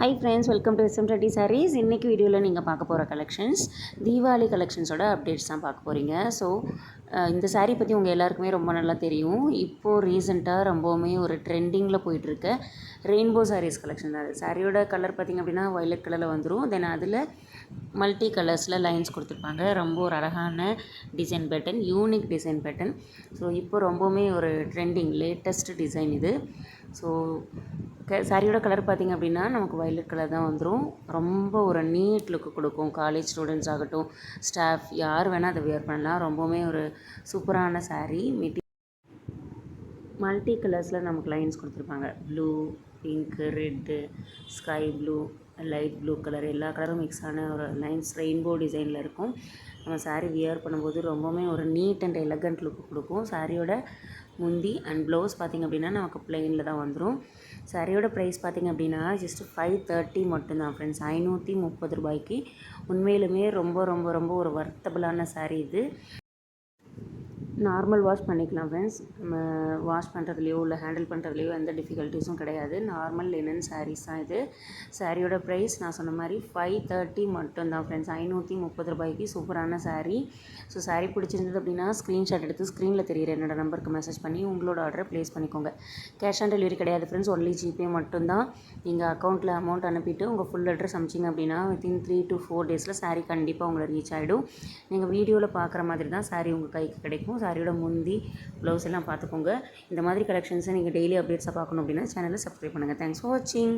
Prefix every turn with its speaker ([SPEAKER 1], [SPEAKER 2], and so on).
[SPEAKER 1] Hi friends welcome to SM Reddy sarees இன்றைக்கி வீடியோவில் நீங்கள் பார்க்க போகிற கலெக்ஷன்ஸ் தீபாவளி கலெக்ஷன்ஸோட அப்டேட்ஸ் தான் பார்க்க போகிறீங்க ஸோ இந்த சாரீ பற்றி உங்கள் எல்லாருக்குமே ரொம்ப நல்லா தெரியும். இப்போது ரீசெண்டாக ரொம்பவுமே ஒரு ட்ரெண்டிங்கில் போயிட்டுருக்க ரெயின்போ சாரீஸ் கலெக்ஷன் தான். சாரியோட கலர் பார்த்திங்க அப்படின்னா வயலட் கலரில் வந்துடும் தென் அதில் மல்டி கலர்ஸில் லைன்ஸ் கொடுத்துருப்பாங்க. ரொம்ப ஒரு அழகான design pattern unique design pattern so இப்போ ரொம்பவுமே ஒரு ட்ரெண்டிங் லேட்டஸ்ட் டிசைன் இது. ஸோ க சாரியோட கலர் பார்த்திங்க அப்படின்னா நமக்கு வயலட் கலர் தான் வந்துடும் ரொம்ப ஒரு நீட் லுக்கு கொடுக்கும். காலேஜ் ஸ்டூடெண்ட்ஸ் ஆகட்டும் ஸ்டாஃப் யார் வேணால் அதை வியர் பண்ணலாம். ரொம்பவுமே ஒரு சூப்பரான சாரீ மெட்டி மல்டி கலர்ஸில் நமக்கு லைன்ஸ் கொடுத்துருப்பாங்க. Blue pink red sky blue light blue colour எல்லா கலரும் மிக்ஸ் ஆன ஒரு லைன்ஸ் ரெயின்போ டிசைனில் இருக்கும். நம்ம சாரீ வியர் பண்ணும்போது ரொம்பவுமே ஒரு நீட் அண்ட் எலகண்ட் லுக் கொடுக்கும். சாரியோட முந்தி அண்ட் ப்ளவுஸ் பார்த்திங்க அப்படின்னா நமக்கு பிளெயினில் தான் வந்துடும் சாரியோட ப்ரைஸ் பார்த்திங்க அப்படின்னா ஜஸ்ட் ஃபைவ் தேர்ட்டி மட்டும்தான் ஃப்ரெண்ட்ஸ் ஐநூற்றி முப்பது ரூபாய்க்கு உண்மையிலுமே ரொம்ப ரொம்ப ரொம்ப ஒரு வர்த்தபிளான சாரீ இது. நார்மல் வாஷ் பண்ணிக்கலாம் ஃப்ரெண்ட்ஸ் நம்ம வாஷ் பண்ணுறதுலையோ இல்லை ஹேண்டில் பண்ணுறதுலையோ எந்த டிஃபிகல்ட்டிஸும் கிடையாது. நார்மல் லினன் சாரீஸ் தான் இது. சாரியோட ப்ரைஸ் நான் சொன்ன மாதிரி ஃபைவ் தேர்ட்டி மட்டும்தான் ஃப்ரெண்ட்ஸ் ஐநூற்றி முப்பது ரூபாய்க்கு சூப்பரான சாரீ ஸோ சாரீ பிடிச்சிருந்தது அப்படின்னா ஸ்க்ரீன்ஷாட் எடுத்து ஸ்க்ரீனில் தெரியிற என்னோட நம்பருக்கு மெசேஜ் பண்ணி உங்களோட ஆர்டரை ப்ளேஸ் பண்ணிக்கோங்க. கேஷ் ஆன் டெலிவரி கிடையாது ஃப்ரெண்ட்ஸ் ஒன்லி ஜிபே மட்டும்தான் நீங்கள் அக்கௌண்ட்டில் அமௌண்ட் அனுப்பிட்டு உங்கள் ஃபுல் அட்ரஸ் அமிச்சிங்க அப்படின்னா வித்தின் த்ரீ டு ஃபோர் டேஸில் சாரீ கண்டிப்பாக உங்களை ரீச் ஆகிடும் நீங்கள் வீடியோவில் பார்க்குற மாதிரி தான் சாரீ உங்கள் கைக்கு கிடைக்கும். சாரியோட முந்தி ப்ளவுஸ் எல்லாம் பார்த்துக்கோங்க. இந்த மாதிரி கலெக்ஷன்ஸை நீங்கள் டெய்லி அப்டேட்ஸாக பார்க்கணும் அப்படின்னா சேனலை சப்ஸ்கிரைப் பண்ணுங்கள் தேங்க்ஸ் ஃபார் வாட்சிங்